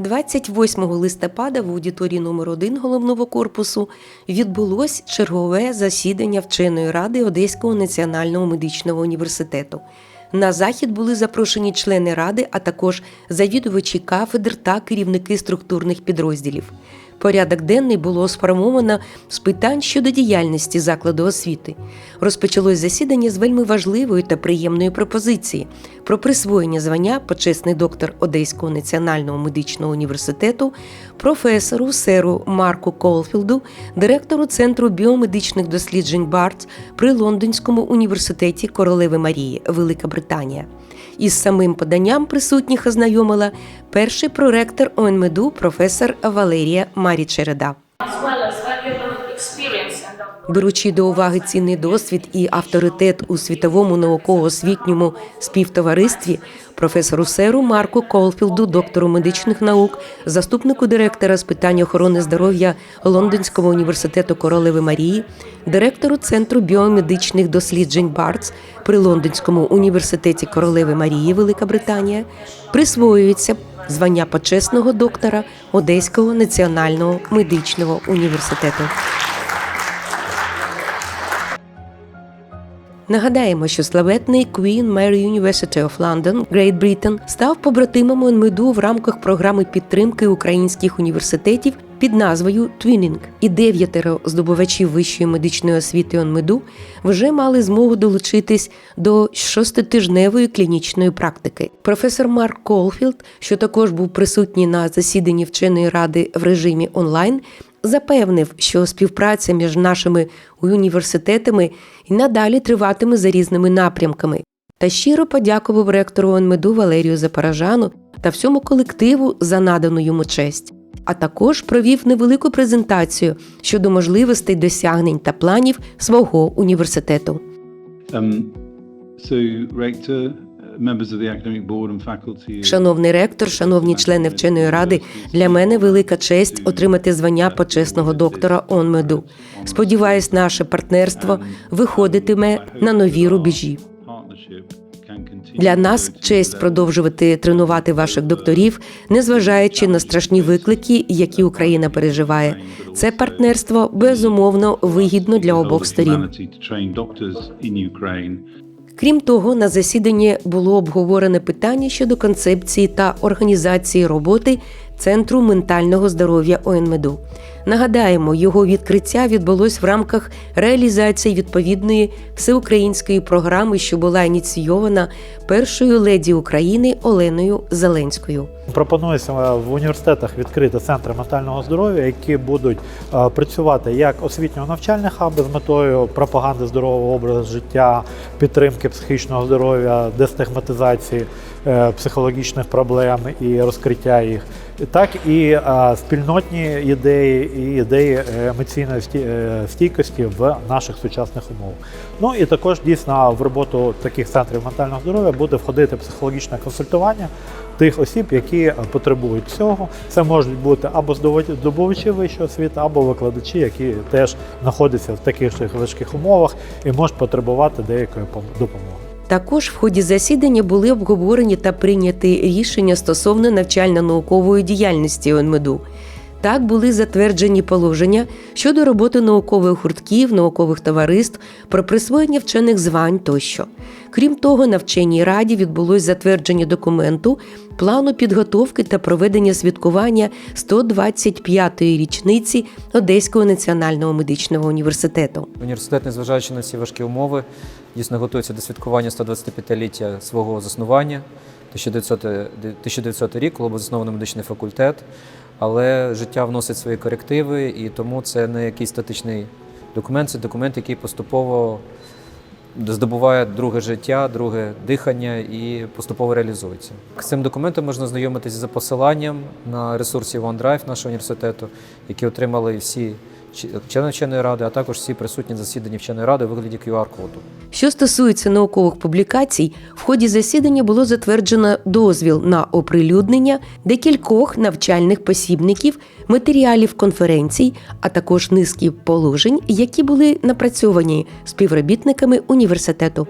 28 листопада в аудиторії номер 1 головного корпусу відбулось чергове засідання вченої ради Одеського національного медичного університету. На захід були запрошені члени ради, а також завідувачі кафедр та керівники структурних підрозділів. Порядок денний було сформовано з питань щодо діяльності закладу освіти. Розпочалось засідання з вельми важливої та приємної пропозиції про присвоєння звання почесний доктор Одеського національного медичного університету, професору серу Марку Колфілду, директору Центру біомедичних досліджень БАРТ при Лондонському університеті Королеви Марії, Велика Британія. Із самим поданням присутніх ознайомила перший проректор ОНМЕДУ професор Валерія Марічереда. Беручи до уваги цінний досвід і авторитет у світовому науково-освітньому співтоваристві, професору Серу Марку Колфілду, доктору медичних наук, заступнику директора з питань охорони здоров'я Лондонського університету Королеви Марії, директору Центру біомедичних досліджень БАРЦ при Лондонському університеті Королеви Марії, Велика Британія, присвоюється звання почесного доктора Одеського національного медичного університету. Нагадаємо, що славетний Queen Mary University of London, Great Britain, став побратимом ОНМЕДУ в рамках програми підтримки українських університетів під назвою Twinning. І дев'ятеро здобувачів вищої медичної освіти ОНМЕДУ вже мали змогу долучитись до шоститижневої клінічної практики. Професор Марк Колфілд, що також був присутній на засіданні вченої ради в режимі онлайн, запевнив, що співпраця між нашими університетами і надалі триватиме за різними напрямками. Та щиро подякував ректору ОНМЕДУ Валерію Запорожану та всьому колективу за надану йому честь. А також провів невелику презентацію щодо можливостей досягнень та планів свого університету. Um, so, Rector, Шановний ректор, шановні члени вченої ради, для мене велика честь отримати звання почесного доктора ОНМЕДу. Сподіваюсь, наше партнерство виходитиме на нові рубежі. Для нас честь продовжувати тренувати ваших докторів, незважаючи на страшні виклики, які Україна переживає. Це партнерство безумовно вигідно для обох сторін. Крім того, на засіданні було обговорене питання щодо концепції та організації роботи Центру ментального здоров'я ОНМЕДУ. Нагадаємо, його відкриття відбулось в рамках реалізації відповідної всеукраїнської програми, що була ініційована першою леді України Оленою Зеленською. Пропонується в університетах відкрити центри ментального здоров'я, які будуть е, працювати як освітньо-навчальні хаби з метою пропаганди здорового образу життя, підтримки психічного здоров'я, дестигматизації е, психологічних проблем і розкриття їх, так і спільнотні ідеї і ідеї е, емоційної е, стійкості в наших сучасних умовах. Ну і також дійсно в роботу таких центрів ментального здоров'я буде входити психологічне консультування тих осіб, які потребують цього. Це можуть бути або здобувачі- вищої освіти, або викладачі, які теж знаходяться в таких важких умовах і можуть потребувати деякої пом- допомоги. Також в ході засідання були обговорені та прийняті рішення стосовно навчально-наукової діяльності ОНМЕДУ. Так були затверджені положення щодо роботи наукових гуртків, наукових товариств, про присвоєння вчених звань тощо. Крім того, на вченій раді відбулось затвердження документу плану підготовки та проведення святкування 125-ї річниці Одеського національного медичного університету. Університет, незважаючи на ці важкі умови, дійсно готується до святкування 125-ліття свого заснування. 1900, 1900 рік, коли був заснований медичний факультет, але життя вносить свої корективи, і тому це не якийсь статичний документ, це документ, який поступово здобуває друге життя, друге дихання і поступово реалізується. З цим документом можна знайомитися за посиланням на ресурсі OneDrive нашого університету, які отримали всі члени вченої ради, а також всі присутні засіданні вченої ради у вигляді QR-коду. Що стосується наукових публікацій, в ході засідання було затверджено дозвіл на оприлюднення декількох навчальних посібників, матеріалів конференцій, а також низки положень, які були напрацьовані співробітниками університету.